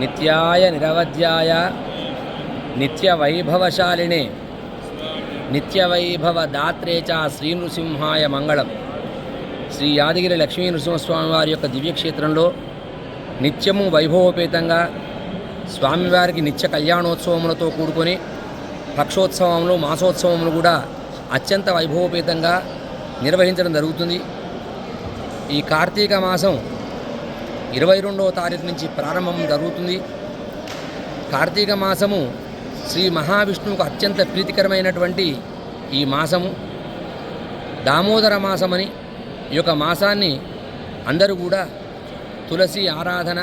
నిత్యాయ నిరవధ్యాయ నిత్యవైభవశాలినే నిత్యవైభవ నిత్యవైభవదాత్రే చ శ్రీ నృసింహాయ మంగళం శ్రీ యాదగిరి లక్ష్మీ నృసింహస్వామి వారి యొక్క దివ్యక్షేత్రంలో నిత్యము వైభవోపేతంగా స్వామివారికి నిత్య కళ్యాణోత్సవములతో కూడుకొని పక్షోత్సవములు మాసోత్సవములు కూడా అత్యంత వైభవోపేతంగా నిర్వహించడం జరుగుతుంది. ఈ కార్తీక మాసం ఇరవై రెండవ తారీఖు నుంచి ప్రారంభం జరుగుతుంది. కార్తీక మాసము శ్రీ మహావిష్ణువుకు అత్యంత ప్రీతికరమైనటువంటి ఈ మాసము. దామోదర మాసమని ఈ యొక్క మాసాన్ని అందరూ కూడా తులసి ఆరాధన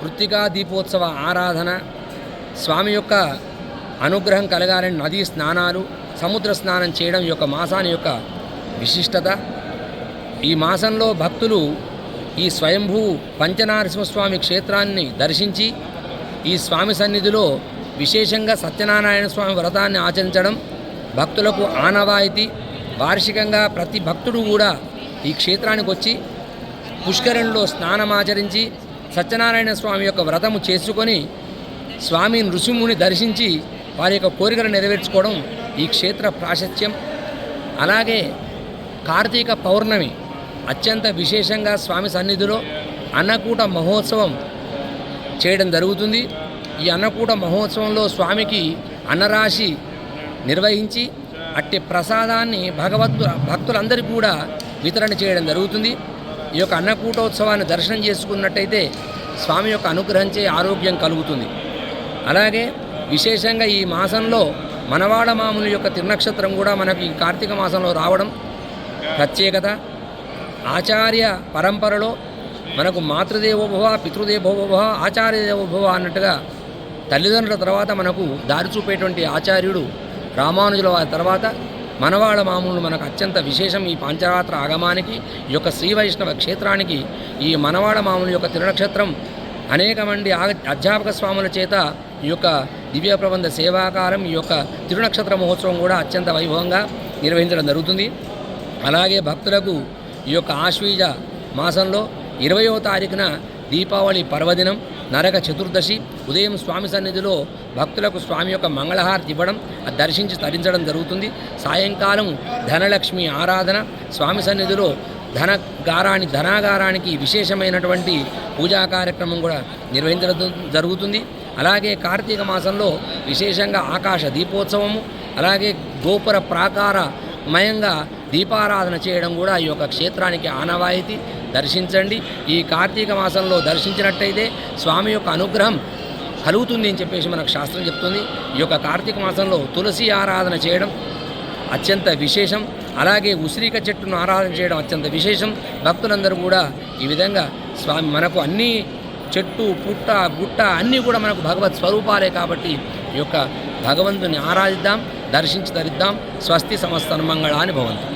కృత్తికా దీపోత్సవ ఆరాధన స్వామి యొక్క అనుగ్రహం కలగాలని నదీ స్నానాలు సముద్ర స్నానం చేయడం ఈ యొక్క మాసాన్ని యొక్క విశిష్టత. ఈ మాసంలో భక్తులు ఈ స్వయంభూ పంచనారసింహస్వామి క్షేత్రాన్ని దర్శించి ఈ స్వామి సన్నిధిలో విశేషంగా సత్యనారాయణ స్వామి వ్రతాన్ని ఆచరించడం భక్తులకు ఆనవాయితీ. వార్షికంగా ప్రతి భక్తుడు కూడా ఈ క్షేత్రానికి వచ్చి పుష్కరంలో స్నానమాచరించి సత్యనారాయణ స్వామి యొక్క వ్రతము చేసుకొని స్వామి నృసింహుని దర్శించి వారి యొక్క కోరికలు నెరవేర్చుకోవడం ఈ క్షేత్ర ప్రాశస్త్యం. అలాగే కార్తీక పౌర్ణమి అత్యంత విశేషంగా స్వామి సన్నిధిలో అన్నకూట మహోత్సవం చేయడం జరుగుతుంది. ఈ అన్నకూట మహోత్సవంలో స్వామికి అన్నరాశి నిర్వహించి అట్టి ప్రసాదాన్ని భగవద్దు భక్తులందరికీ కూడా వితరణ చేయడం జరుగుతుంది. ఈ యొక్క అన్నకూటోత్సవాన్ని దర్శనం చేసుకున్నట్టయితే స్వామి యొక్క అనుగ్రహించే ఆరోగ్యం కలుగుతుంది. అలాగే విశేషంగా ఈ మాసంలో మనవాడ మాముని యొక్క తిరునక్షత్రం కూడా మనకి ఈ కార్తీక మాసంలో రావడం ప్రత్యేకత. ఆచార్య పరంపరలో మనకు మాతృదేవోభవ పితృదేవోభవ ఆచార్యదేవోభవ అన్నట్టుగా తల్లిదండ్రుల తర్వాత మనకు దారి చూపేటువంటి ఆచార్యుడు రామానుజుల వారి తర్వాత మనవాళ్ళ మామూలు మనకు అత్యంత విశేషం ఈ పాంచరాత్ర ఆగమానికి ఈ యొక్క శ్రీ వైష్ణవ క్షేత్రానికి ఈ మనవాడ మామూలు యొక్క తిరునక్షత్రం అనేక మంది అధ్యాపక స్వాముల చేత ఈ యొక్క దివ్య ప్రబంధ సేవాకారం ఈ యొక్క తిరునక్షత్ర మహోత్సవం కూడా అత్యంత వైభవంగా నిర్వహించడం జరుగుతుంది. అలాగే భక్తులకు ఈ యొక్క ఆశ్వీజ మాసంలో ఇరవయో తారీఖున దీపావళి పర్వదినం నరక చతుర్దశి ఉదయం స్వామి సన్నిధిలో భక్తులకు స్వామి యొక్క మంగళహారతి ఇవ్వడం దర్శించి తరించడం జరుగుతుంది. సాయంకాలం ధనలక్ష్మి ఆరాధన స్వామి సన్నిధిలో ధనగారాన్ని ధనాగారానికి విశేషమైనటువంటి పూజా కార్యక్రమం కూడా నిర్వహించడం జరుగుతుంది. అలాగే కార్తీక మాసంలో విశేషంగా ఆకాశ దీపోత్సవము అలాగే గోపుర ప్రాకారమయంగా దీపారాధన చేయడం కూడా ఈ యొక్క క్షేత్రానికి ఆనవాయితీ. దర్శించండి. ఈ కార్తీక మాసంలో దర్శించినట్టయితే స్వామి యొక్క అనుగ్రహం కలుగుతుంది అని చెప్పేసి మనకు శాస్త్రం చెప్తుంది. ఈ యొక్క కార్తీక మాసంలో తులసి ఆరాధన చేయడం అత్యంత విశేషం. అలాగే ఉసిరిక చెట్టును ఆరాధన చేయడం అత్యంత విశేషం. భక్తులందరూ కూడా ఈ విధంగా స్వామి మనకు అన్ని చెట్టు పుట్ట గుట్ట అన్నీ కూడా మనకు భగవత్ స్వరూపాలే కాబట్టి ఈ యొక్క భగవంతుని ఆరాధిద్దాం దర్శించి ధరిద్దాం స్వస్తి సమస్త మంగళాన్ని భవంతు.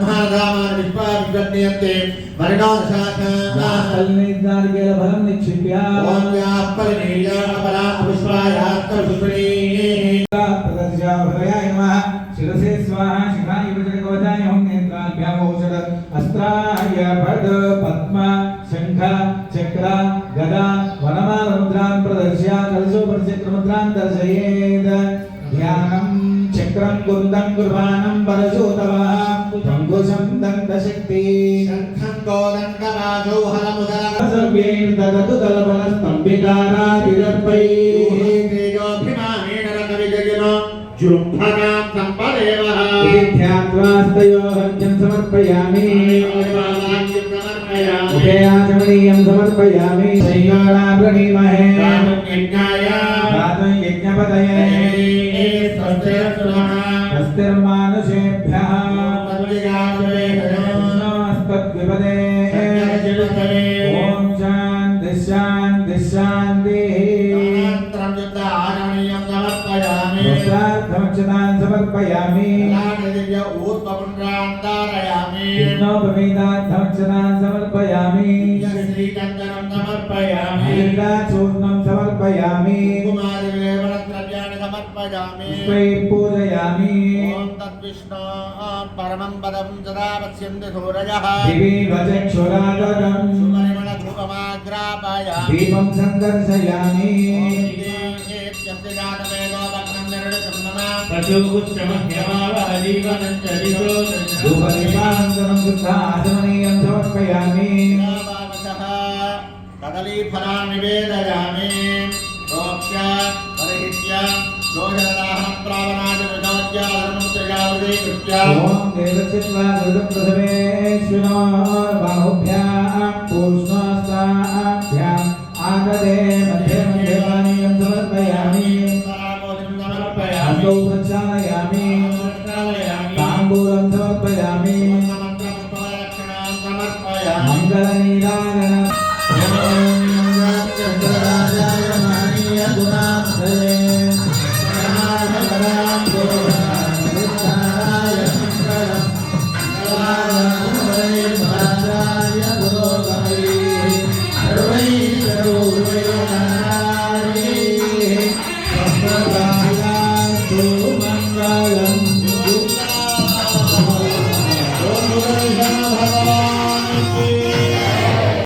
పల్లవాన్ నిక్షిప్య తల్లిదారికేల ఫలం నిక్షిప్య ప్రదర్శాభయాయ నమః శిరసే స్వాహ శిఖాయ విజయకవచాయ హోం నేత్రాభ్యాం ఔషధ అస్త్రాయ పద పద్మ శంఖ చక్ర గదా వనమాల ముద్రాన్ ప్రదర్శ్య కలశో పరిచక్రముద్రాన్ దర్శయేద్ ధ్యానం कुन्दं कुर्बाणं परसूतवः शङ्कुशं दन्तशक्ति शङ्खं गोदण्डराजौ हरमुदरसव्येन ददतु दलबलस्तम्भिकारातिदर्पैर्योभिमानेन रतविजयिन जृम्भकां सम्पदेवः तीर्थ्यात्वास्तयोहन्त्यं समर्पयामि मुखे आचमनीयं समर्पयामि संयोगाभरणीमहे यज्ञाय यज्ञपतये स्वस्तिर्मानुषेभ्यः नमस्तद्विपदे ॐ शान्ति शान्ति शान्तिः। समर्पयामि। विघ्नोपवीतार्थमक्षतान् समर्पयामि। लीलाचूर्णं समर्पयामि। पुष्पैः पूजयामि। परमं पदं सदा पश्यन्ति सूरजः दिवि वचक्षुरागरम् सुमनिमणधूपमाग्रापयामि दीपं सन्दर्शयामि धूपदीपानन्तरं शुद्धाचमनीयं समर्पयामि कदलीफला निवेदयामि प्रोक्ष्य परिहित्य दोषदाः प्रावणादिवृतोद्याधर्मत्रयावृतीकृत्य ॐ देवचित्वा बाहुभ्यां पूष्णस्ताभ्याम् आगते मध्ये मध्ये पानीयं समर्पयामि हस्तौ प्रक्षालयामि